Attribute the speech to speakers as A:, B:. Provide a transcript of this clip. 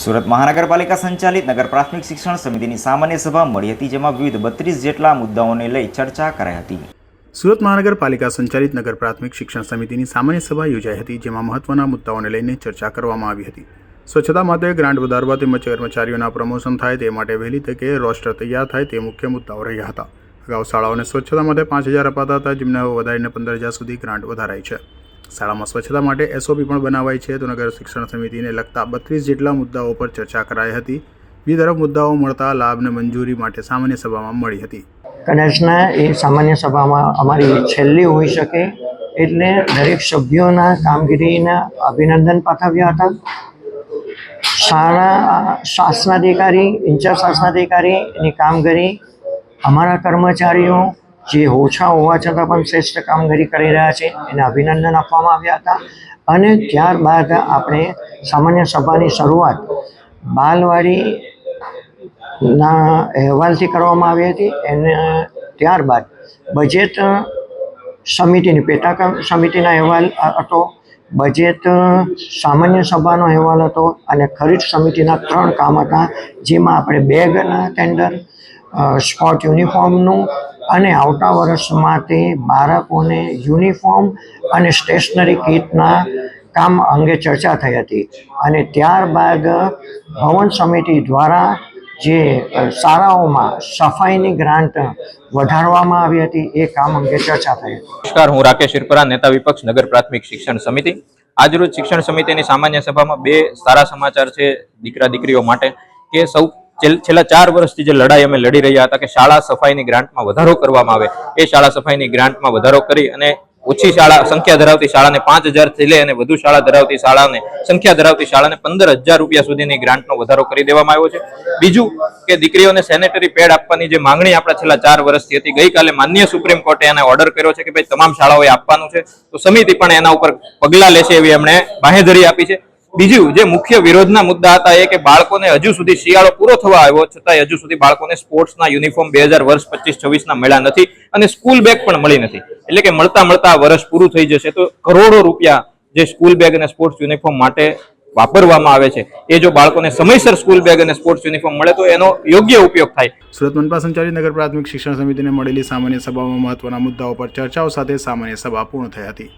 A: સુરત મહાનગરપાલિકા સંચાલિત નગર પ્રાથમિક શિક્ષણ સમિતિની સામાન્ય સભા મળી હતી, જેમાં વિવિધ બત્રીસ જેટલા મુદ્દાઓને લઈ ચર્ચા કરાઈ હતી.
B: સુરત મહાનગરપાલિકા સંચાલિત નગર પ્રાથમિક શિક્ષણ સમિતિની સામાન્ય સભા યોજાઈ હતી, જેમાં મહત્વના મુદ્દાઓને લઈને ચર્ચા કરવામાં આવી હતી. સ્વચ્છતા માટે ગ્રાન્ટ વધારવા તેમજ કર્મચારીઓના પ્રમોશન થાય તે માટે વહેલી તકે રોસ્ટર તૈયાર થાય તે મુખ્ય મુદ્દાઓ રહ્યા હતા. અગાઉ શાળાઓને સ્વચ્છતા માટે પાંચ હજાર અપાતા હતા, જેમને વધારીને પંદર હજાર સુધી ગ્રાન્ટ વધારાઈ છે. શાળામાં સ્વચ્છતા માટે એસઓપી પણ બનાવાઈ છે. તો નગર શિક્ષણ સમિતિને લગતા બત્રીસ જેટલા મુદ્દાઓ પર ચર્ચા કરાઈ હતી. બીજી તરફ મુદ્દાઓ મળતા લાભને મંજૂરી માટે સામાન્ય સભામાં મળી હતી.
C: કદાચના એ સામાન્ય સભામાં અમારી છેલ્લી હોઈ શકે એટલે દરેક સભ્યોના કામગીરીના અભિનંદન પાઠવ્યા હતા. શાળા શાસનાધિકારી, ઇન્ચાર્જ શાસનાધિકારીની કામગીરી, અમારા કર્મચારીઓ જે ઓછા હોવા છતાં પણ શ્રેષ્ઠ કામગીરી કરી રહ્યા છે, એને અભિનંદન આપવામાં આવ્યા હતા. અને ત્યારબાદ આપણે સામાન્ય સભાની શરૂઆત બાલવાડીના અહેવાલથી કરવામાં આવી હતી. એને ત્યારબાદ બજેટ સમિતિની પેટા સમિતિના અહેવાલ હતો, બજેટ સામાન્ય સભાનો અહેવાલ હતો અને ખરીદ સમિતિના ત્રણ કામ હતા, જેમાં આપણે બેગના ટેન્ડર સ્પોર્ટ યુનિફોર્મનું અને આવતા વર્ષ માટે બાળકોને યુનિફોર્મ અને સ્ટેશનરી કીટના કામ અંગે ચર્ચા થઈ હતી. અને ત્યારબાદ ભવન સમિતિ દ્વારા જે શાળાઓમાં સફાઈની ગ્રાન્ટ વધારવામાં આવી હતી, એ કામ અંગે ચર્ચા થઈ
D: નમસ્કાર, હું રાકેશ શિરપરા નેતા વિપક્ષ નગર પ્રાથમિક શિક્ષણ સમિતિ. આજરોજ શિક્ષણ સમિતિની સામાન્ય સભામાં બે સારા સમાચાર છે દીકરા દીકરીઓ માટે કે સૌ છેલ્લા ચાર વર્ષથી જે લડાઈ અમે લડી રહ્યા હતા કે શાળા સફાઈની ગ્રાન્ટમાં વધારો કરવામાં આવે, એ શાળા સફાઈની ગ્રાન્ટમાં વધારો કરી અને ઓછી શાળા સંખ્યા ધરાવતી શાળાને પાંચ હજારથી લઈ અને વધુ શાળા ધરાવતી શાળાને, સંખ્યા ધરાવતી શાળાને પંદર હજાર રૂપિયા સુધીની ગ્રાન્ટનો વધારો કરી દેવામાં આવ્યો છે. બીજું કે દીકરીઓને સેનેટરી પેડ આપવાની જે માંગણી આપણા છેલ્લા ચાર વર્ષથી હતી, ગઈકાલે માન્ય સુપ્રીમ કોર્ટે એને ઓર્ડર કર્યો છે કે ભાઈ તમામ શાળાઓએ આપવાનું છે. તો સમિતિ પણ એના ઉપર પગલાં લેશે એવી એમણે બાહેધરી આપી છે. બીજું જે મુખ્ય વિરોધના મુદ્દા હતા એ કે બાળકોને હજુ સુધી શિયાળો પૂરો થવા આવ્યો છતાં હજુ સુધી બાળકોને સ્પોર્ટ્સના યુનિફોર્મ બે વર્ષ, પચીસ, છવ્વીસના મળ્યા નથી અને સ્કૂલ બેગ પણ મળી નથી. એટલે કે મળતા મળતા વર્ષ પૂરું થઈ જશે તો કરોડો રૂપિયા જે સ્કૂલ બેગ અને સ્પોર્ટ્સ યુનિફોર્મ માટે વાપરવામાં આવે છે. એ જો બાળકોને સમયસર સ્કૂલ બેગ અને સ્પોર્ટ્સ યુનિફોર્મ મળે તો એનો યોગ્ય ઉપયોગ થાય.
B: સુરત મનપા સંચાલિત નગર પ્રાથમિક શિક્ષણ સમિતિને મળેલી સામાન્ય સભામાં મહત્વના મુદ્દાઓ પર ચર્ચાઓ સાથે સામાન્ય સભા પૂર્ણ થઈ હતી.